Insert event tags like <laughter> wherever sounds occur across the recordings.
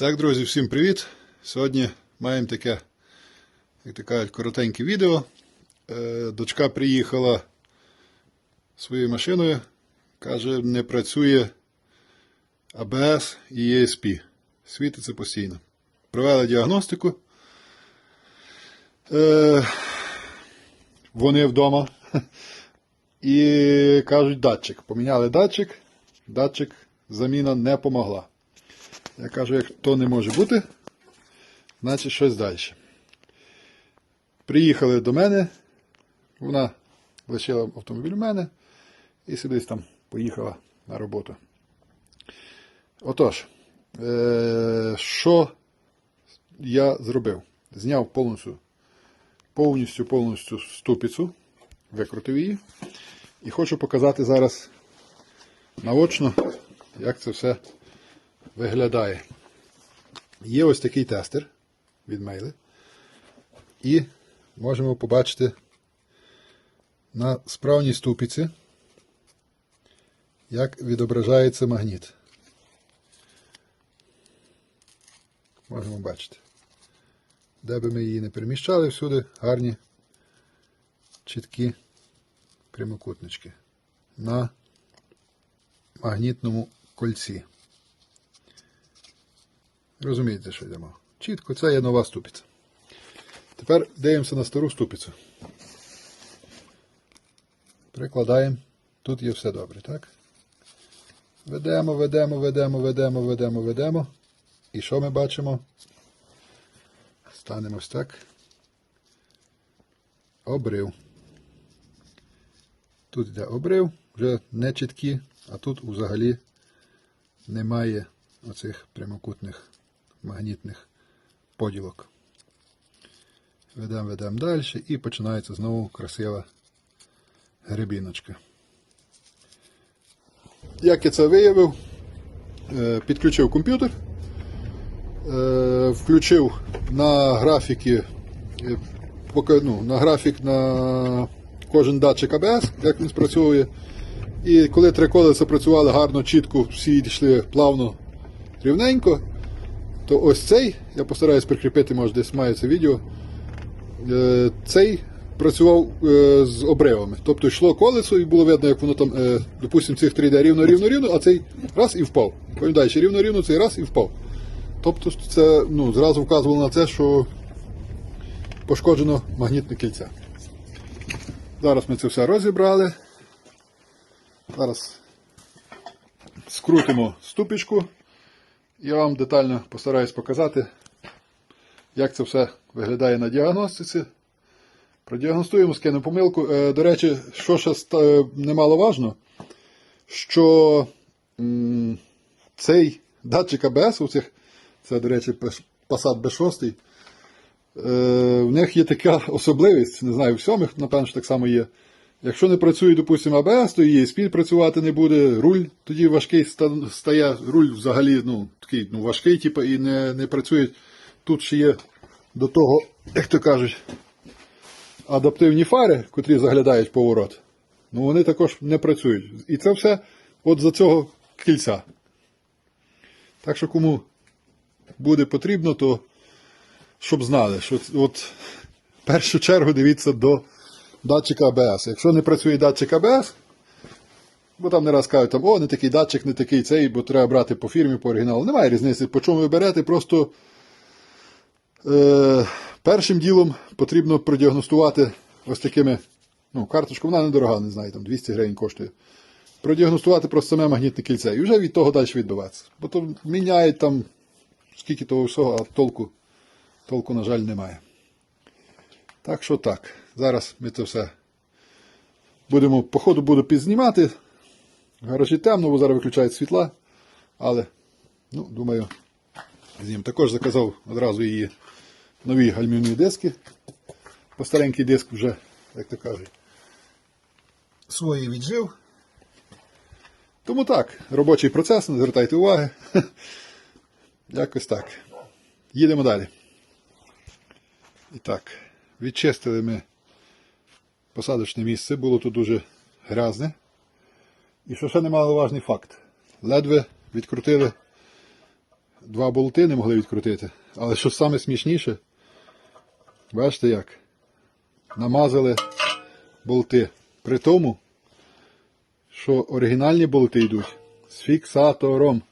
Так, друзі, всім привіт! Сьогодні маємо таке, як то кажуть, коротеньке відео. Е, Дочка приїхала своєю машиною, каже, не працює АБС і ESP. Світиться постійно. Провели діагностику. Е, Вони вдома. І кажуть, датчик. Поміняли датчик. Датчик заміна не помогла. Я кажу, як то не може бути, значить щось далі. Приїхали до мене, вона лишила автомобіль у мене і сюди там поїхала на роботу. Отож, е- що я зробив? Зняв повністю, повністю, повністю ступицю, викрутив її. І хочу показати зараз наочно, як це все виглядає. Є ось такий тестер від Мейли. І можемо побачити на справній ступіці, як відображається магніт. Можемо бачити. Де би ми її не переміщали, всюди гарні, чіткі прямокутнички на магнітному кольці. Розумієте, що йдемо. Чітко, це є нова ступиця. Тепер дивимося на стару ступицю. Прикладаємо. Тут є все добре, так? Ведемо, ведемо, ведемо, ведемо, ведемо, ведемо. І що ми бачимо? Станемо ось так. Обрив. Тут йде обрив, вже не чіткі, а тут взагалі немає оцих прямокутних магнітних поділок. Ведемо, ведемо далі і починається знову красива гребіночка. Як я це виявив, Е, підключив комп'ютер, е, включив на графіки, е, ну, на графік на кожен датчик АБС, як він спрацьовує. І коли три колеса працювали гарно, чітко, всі йшли плавно, рівненько, то ось цей, я постараюсь прикріпити, може десь має це відео. е, Цей працював е, з обривами. Тобто йшло колесо і було видно, як воно там, е, допустимо, цих 3 йде рівно, рівно, рівно, а цей раз і впав. Потім далі рівно, рівно, цей раз і впав. Тобто це ну, зразу вказувало на це, що пошкоджено магнітне кільце. Зараз ми це все розібрали. Зараз скрутимо ступічку. Я вам детально постараюсь показати, як це все виглядає на діагностиці. Продіагностуємо, скинемо помилку. Е, До речі, що ще ста- немаловажно, що цей датчик АБС, у цих, це, до речі, Passat B6, е, в них є така особливість, не знаю, в сьомих, напевно, що так само є. Якщо не працює, допустимо, АБС, то і ESP працювати не буде, руль тоді важкий ста- стає, руль взагалі ну, такий ну, важкий, типу, і не, не працює. Тут ще є до того, як то кажуть, адаптивні фари, котрі заглядають поворот, ну вони також не працюють. І це все от за цього кільця. Так що кому буде потрібно, то щоб знали, що от в першу чергу дивіться до датчика АБС. Якщо не працює датчик АБС, бо там не раз кажуть, там, о, не такий датчик, не такий цей, бо треба брати по фірмі, по оригіналу. Немає різниці, по чому ви берете, просто е, першим ділом потрібно продіагностувати ось такими, ну, карточку, вона недорога, не знаю, там 200 гривень коштує. Продіагностувати просто саме магнітне кільце. І вже від того далі відбиватися. Бо то міняють там скільки того всього, а толку, толку, на жаль, немає. Так що так. Зараз ми це все будемо, по ходу буду підзнімати. В гаражі темно, бо зараз виключають світла. Але, ну, думаю, знім. Також заказав одразу її нові гальмівні диски. По старенький диск вже, як то кажуть, свої віджив. Тому так, робочий процес, не звертайте уваги. <laughs> Якось так. Їдемо далі. І так, відчистили ми посадочне місце, було тут дуже грязне. І що ще немаловажний факт. Ледве відкрутили два болти не могли відкрутити. Але що саме смішніше, бачите як? Намазали болти. При тому, що оригінальні болти йдуть з фіксатором.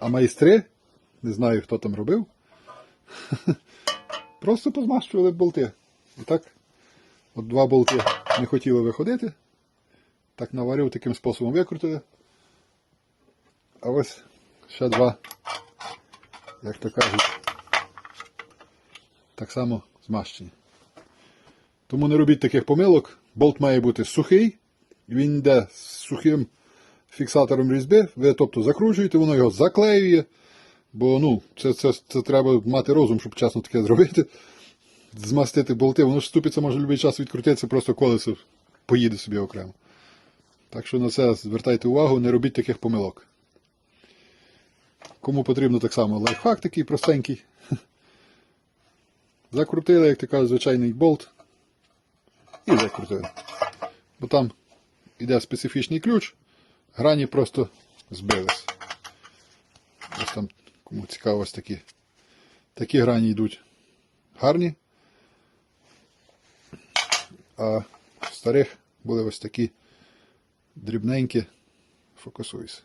А майстри, не знаю хто там робив, <laughs> просто позмащували болти. І так, от два болти не хотіли виходити. Так наварив, таким способом викрутили. А ось ще два, як то кажуть, так само змащені. Тому не робіть таких помилок. Болт має бути сухий, він йде з сухим фіксатором різьби, ви тобто закручуєте, воно його заклеює. Бо ну, це, це, це треба мати розум, щоб чесно таке зробити. Змастити болти, воно ж ступиться, може будь-який час відкрутитися, просто колесо поїде собі окремо. Так що на це звертайте увагу, не робіть таких помилок. Кому потрібно так само лайфхак такий простенький. <laughs> Закрутили, як ти кажеш, звичайний болт. І закрутили. Бо там йде специфічний ключ, грані просто збились. Ось там, кому цікаво, ось такі. Такі грані йдуть гарні. А в старих були ось такі дрібненькі. Фокусуйся.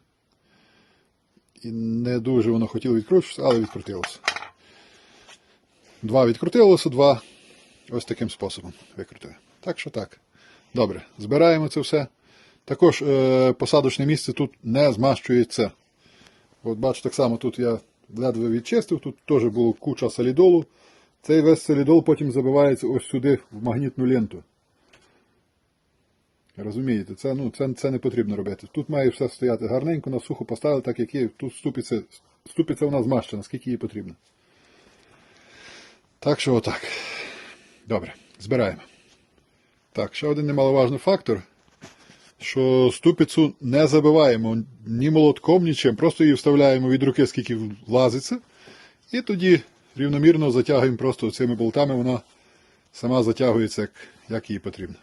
І не дуже воно хотіло відкручуватися, але відкрутилося. Два відкрутилося, два ось таким способом викрутили. Так що так. Добре, збираємо це все. Також е, посадочне місце тут не змащується. От бачу, так само тут я ледве відчистив, тут теж було куча солідолу. Цей весь солідол потім забивається ось сюди в магнітну ленту. Розумієте, це, ну, це, це не потрібно робити. Тут має все стояти гарненько, на сухо поставили, так як є. Тут ступиця, ступиця вона змащена, скільки їй потрібно. Так що отак. Добре, збираємо. Так, ще один немаловажний фактор, що ступицю не забиваємо ні молотком, нічим. Просто її вставляємо від руки, скільки влазиться. І тоді рівномірно затягуємо просто цими болтами, вона сама затягується, як, як їй потрібно.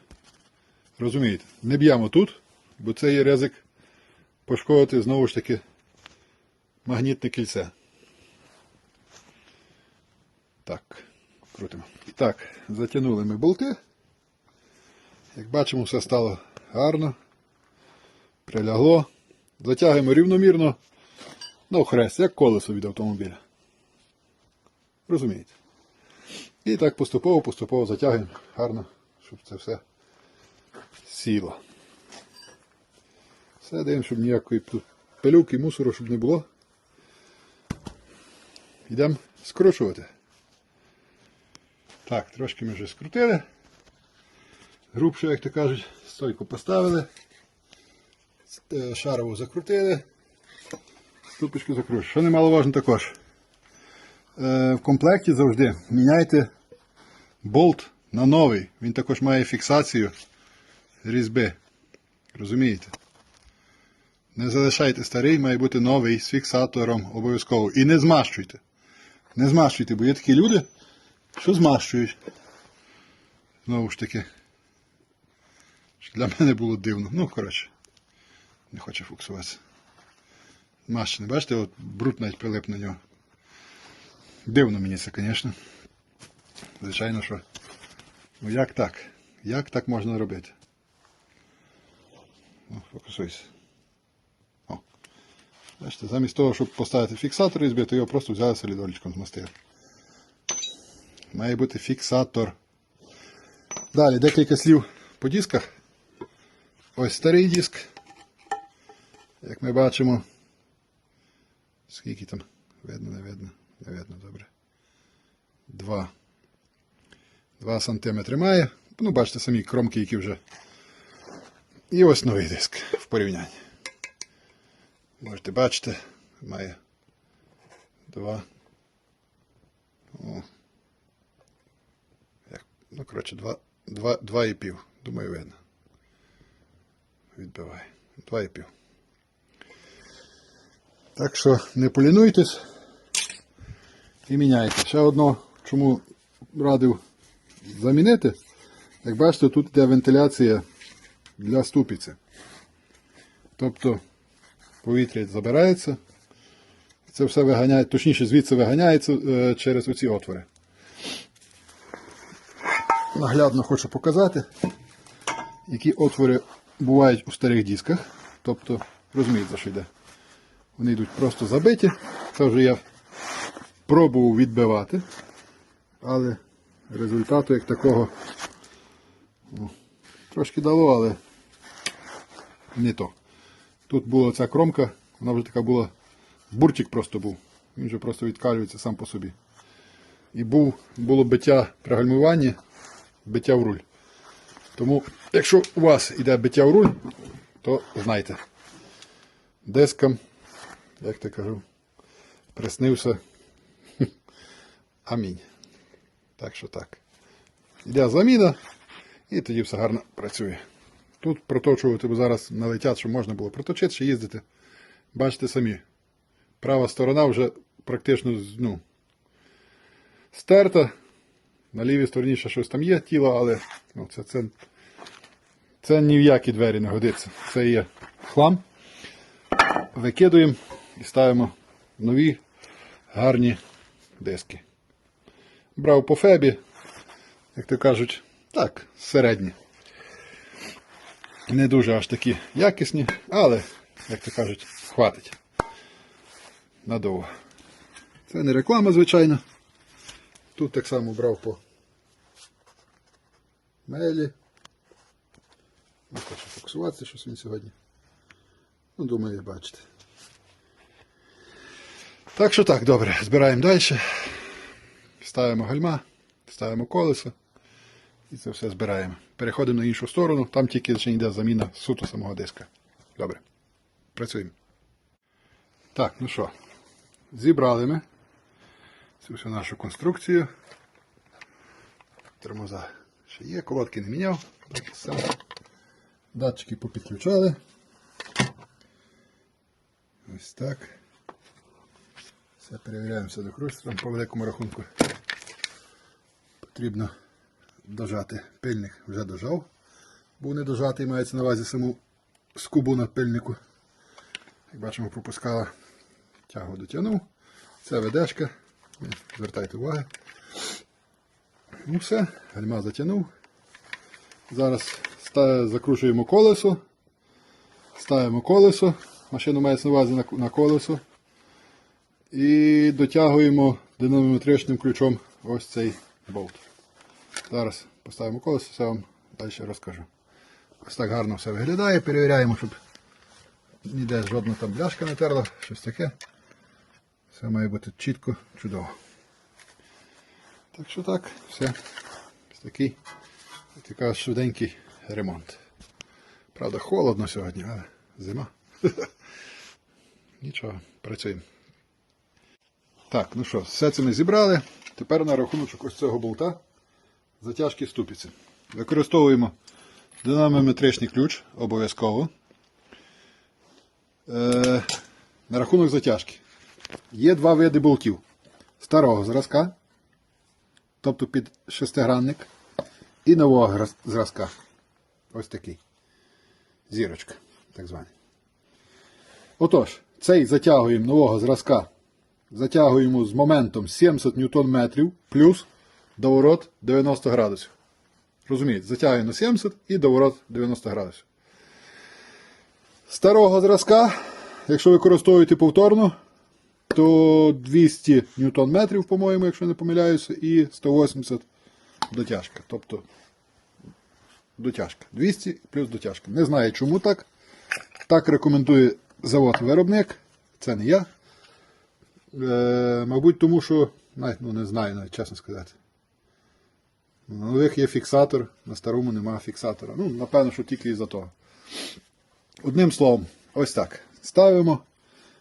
Розумієте? Не б'ємо тут, бо це є ризик пошкодити знову ж таки магнітне кільце. Так, крутимо. Так, затягнули ми болти. Як бачимо, все стало гарно. Прилягло. Затягуємо рівномірно на хрест, як колесо від автомобіля. Розумієте? І так поступово-поступово затягуємо гарно, щоб це все сіло. Все даємо, щоб ніякої пилюки, мусору, щоб не було. Йдемо скручувати. Так, трошки ми вже скрутили. Грубше, як то кажуть, стойку поставили. Е, Шарову закрутили. Ступочку закручуємо. Що немаловажно також. Е, В комплекті завжди міняйте болт на новий. Він також має фіксацію різьби. Розумієте? Не залишайте старий, має бути новий з фіксатором обов'язково. І не змащуйте. Не змащуйте, бо є такі люди, що змащують. Знову ж таки. Для мене було дивно. Ну, коротше, не хоче фокусуватися. Змащений, бачите, от бруд навіть прилип на нього. Дивно мені це, звісно. Звичайно, що. Ну як так? Як так можна робити? Фокусуйся. Бачите, замість того, щоб поставити фіксатор і збити, його просто взяли солідолічком змастили. Має бути фіксатор. Далі декілька слів по дисках. Ось старий диск. Як ми бачимо. Скільки там? Видно, не видно. Не видно, добре. Два. Два сантиметри має. Ну, бачите, самі кромки, які вже. І ось новий диск в порівнянні. Можете бачити, має два. О. Як, ну, коротше, два, два, два і пів. Думаю, видно. Відбиває. Два і пів. Так що не полінуйтесь і міняйте. Ще одно, чому радив замінити. Як бачите, тут йде вентиляція для ступиці. Тобто повітря забирається це все виганяє, точніше, звідси виганяється е, через оці отвори. Наглядно хочу показати, які отвори бувають у старих дисках. Тобто, розумієте, за що йде. Вони йдуть просто забиті. Це вже я пробував відбивати, але результату як такого ну, трошки дало, але не то. Тут була ця кромка, вона вже така була, бурчик просто був. Він вже просто відкалюється сам по собі. І був, було биття при гальмуванні, биття в руль. Тому, якщо у вас йде биття в руль, то знайте. Дискам, як ти кажу, приснився. <laughs> Амінь. Так що так. Йде заміна, і тоді все гарно працює. Тут проточувати, бо зараз налетять, щоб можна було проточити, ще їздити. Бачите самі. Права сторона вже практично ну, стерта. На лівій стороні ще щось там є тіло, але ну, це, це, це ні в які двері не годиться. Це є хлам. Викидуємо і ставимо нові гарні диски. Брав по фебі, як то кажуть, так, середні. Не дуже аж такі якісні, але, як то кажуть, хватить. Надовго. Це не реклама, звичайно. Тут так само брав по мейлі. Не хочу фокусуватися щось він сьогодні. Ну, думаю, бачите. Так що так, добре, збираємо далі. Ставимо гальма, ставимо колесо і це все збираємо. Переходимо на іншу сторону, там тільки ще йде заміна суто самого диска. Добре. Працюємо. Так, ну що, зібрали ми цю всю нашу конструкцію. Тормоза ще є, колодки не міняв. Так. Датчики попідключали. Ось так. Все перевіряємо все до хрусту. По великому рахунку потрібно дожати. Пильник вже дожав. Був не дожатий, мається на увазі саму скубу на пильнику. Як бачимо, пропускала. Тягу дотягнув. Це ведешка. Звертайте увагу. Ну все, гальма затягнув. Зараз закручуємо колесо. Ставимо колесо. Машину мається на увазі на, колесо. І дотягуємо динамометричним ключом ось цей болт. Зараз поставимо колесо, все вам далі розкажу. Ось так гарно все виглядає. Перевіряємо, щоб ніде жодна там бляшка не терла, щось таке. Все має бути чітко, чудово. Так що так, все. Ось такий, такий швиденький ремонт. Правда, холодно сьогодні, але зима. <laughs> Нічого, працюємо. Так, ну що, все це ми зібрали. Тепер на рахунок ось цього болта затяжки ступиці. Використовуємо динамометричний ключ обов'язково. Е, на рахунок затяжки. Є два види болтів. Старого зразка, тобто під шестигранник, і нового зразка. Ось такий. Зірочка, так званий. Отож, цей затягуємо нового зразка. Затягуємо з моментом 70 ньютон-метрів плюс доворот 90 градусів. Розумієте, затягуємо на 70 і доворот 90 градусів. Старого зразка, якщо використовуєте повторно, то 200 ньютон-метрів, по-моєму, якщо не помиляюся, і 180 дотяжка. Тобто дотяжка. 200 плюс дотяжка. Не знаю, чому так. Так рекомендує завод-виробник. Це не я. Е, мабуть, тому що, ну не знаю, навіть чесно сказати. На нових є фіксатор, на старому немає фіксатора. Ну, напевно, що тільки із-за того. Одним словом, ось так. Ставимо,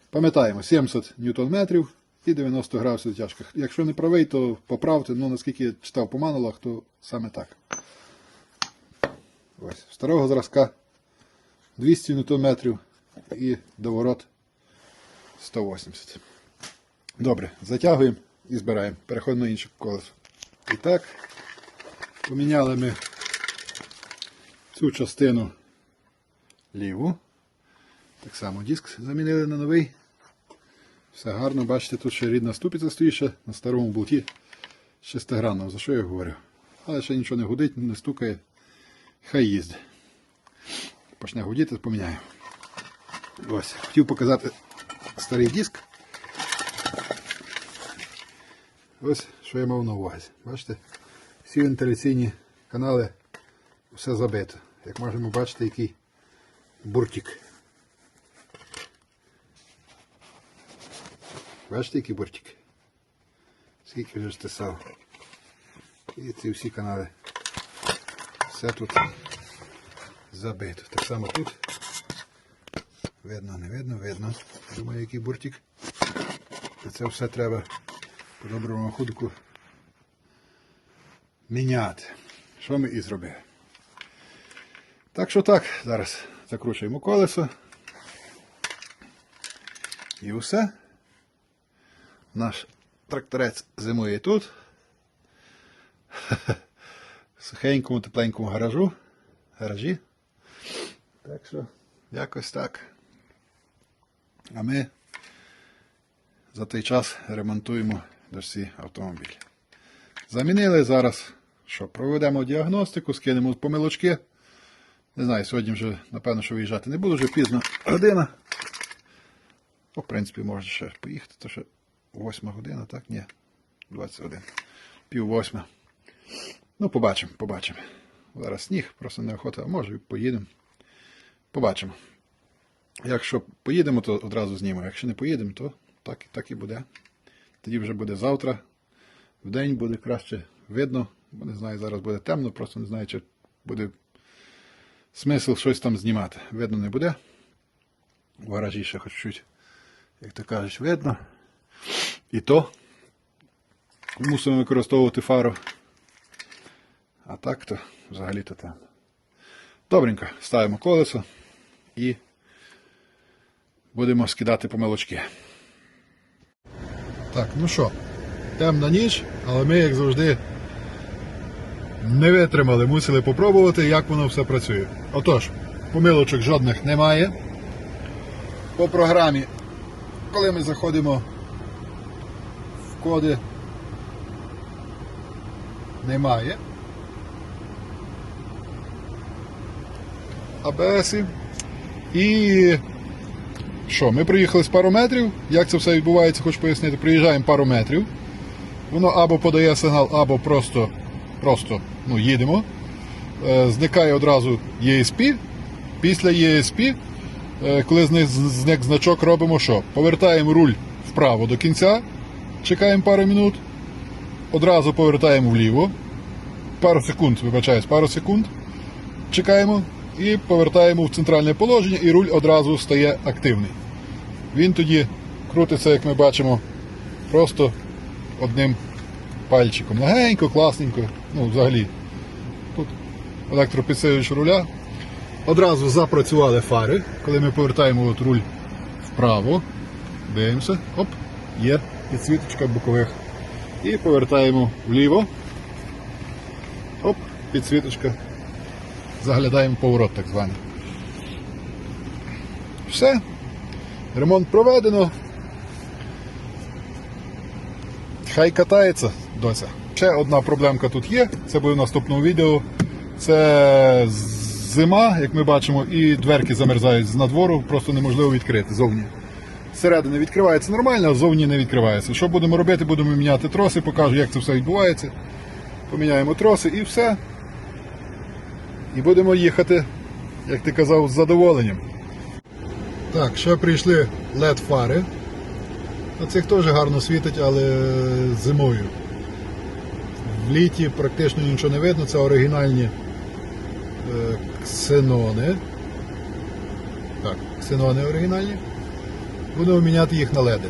пам'ятаємо, 70 ньютон-метрів і 90 градусів затяжка. Якщо не правий, то поправте, ну наскільки я читав по манулах, то саме так. Ось, старого зразка 200 ньютон-метрів і доворот 180. Добре, затягуємо і збираємо. Переходимо на інше колесо. І так, поміняли ми цю частину ліву. Так само диск замінили на новий. Все гарно, бачите, тут ще рідна ступиця стоїть ще на старому болті шестигранному, за що я говорю. Але ще нічого не гудить, не стукає. Хай їздить. Почне гудіти, поміняю. Ось, хотів показати старий диск. Ось що я мав на увазі. Бачите, всі вентиляційні канали все забито. Як можемо бачити, який буртик. Бачите, який буртик? Скільки вже стисав. І ці всі канали. Все тут забито. Так само тут. Видно, не видно, видно. Думаю, який буртик. Це все треба по доброму ходку міняти. Що ми і зробили. Так що так, зараз закручуємо колесо. І все. Наш тракторець зимує тут. В <laughs> сухенькому, тепленькому гаражу. Гаражі. Так що, якось так. А ми за той час ремонтуємо досі автомобіль. Замінили зараз, що проведемо діагностику, скинемо помилочки. Не знаю, сьогодні вже, напевно, що виїжджати не буду, вже пізно година. Ну, в принципі, можна ще поїхати, то ще 8 година, так? Ні. 21. Пів восьма. Ну, побачимо, побачимо. Зараз сніг, просто неохота, а може поїдемо. Побачимо. Якщо поїдемо, то одразу знімемо. Якщо не поїдемо, то так, так і буде. Тоді вже буде завтра. В день буде краще видно. Бо не знаю, зараз буде темно, просто не знаю, чи буде смисл щось там знімати. Видно не буде. В гаражі ще хоч чуть, як то кажуть, видно. І то мусимо використовувати фару. А так то взагалі-то темно. Добренько, ставимо колесо і будемо скидати помилочки. Так, ну що, темна ніч, але ми, як завжди, не витримали, мусили попробувати, як воно все працює. Отож, помилочок жодних немає. По програмі, коли ми заходимо в коди, немає. АБС. І що, ми приїхали з пару метрів. Як це все відбувається, хочу пояснити. Приїжджаємо пару метрів. Воно або подає сигнал, або просто, просто ну, їдемо. Е, зникає одразу ESP. Після ESP, е, коли зник значок, робимо що? Повертаємо руль вправо до кінця, чекаємо пару минут, одразу повертаємо вліво. Пару секунд, вибачаюсь, пару секунд. Чекаємо і повертаємо в центральне положення, і руль одразу стає активний. Він тоді крутиться, як ми бачимо, просто одним пальчиком. Легенько, класненько. Ну, взагалі. Тут електропідсилювач руля. Одразу запрацювали фари. Коли ми повертаємо от руль вправо, дивимося, оп, є підсвіточка бокових. І повертаємо вліво. Оп, підсвіточка. Заглядаємо поворот так званий. Все. Ремонт проведено. Хай катається доця. Ще одна проблемка тут є, це буде в наступному відео. Це зима, як ми бачимо, і дверки замерзають з надвору, просто неможливо відкрити зовні. Зсередини відкривається нормально, а ззовні не відкривається. Що будемо робити? Будемо міняти троси, покажу, як це все відбувається. Поміняємо троси і все. І будемо їхати, як ти казав, з задоволенням. Так, ще прийшли LED фари. На цих теж гарно світить, але зимою. В літі практично нічого не видно, це оригінальні е, ксенони. Так, ксенони оригінальні. Будемо міняти їх на леди.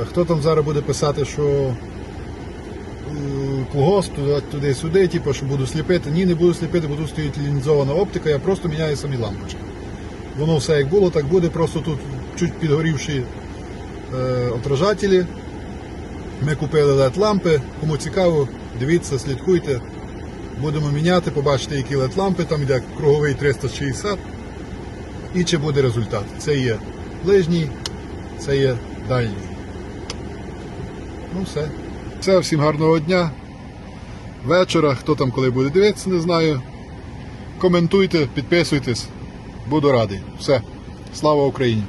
Е, Хто там зараз буде писати, що е, туди- туди-сюди, типу, що буду сліпити. Ні, не буду сліпити, бо тут стоїть лінзована оптика, я просто міняю самі лампочки. Воно все як було, так буде, просто тут чуть підгорівші е, отражателі. Ми купили LED лампи. Кому цікаво, дивіться, слідкуйте. Будемо міняти, побачите, які LED лампи, там йде круговий 360. І чи буде результат. Це є ближній, це є дальні. Ну все. Все, всім гарного дня. Вечора, хто там коли буде дивитися, не знаю. Коментуйте, підписуйтесь. Буду радий. Все. Слава Україні!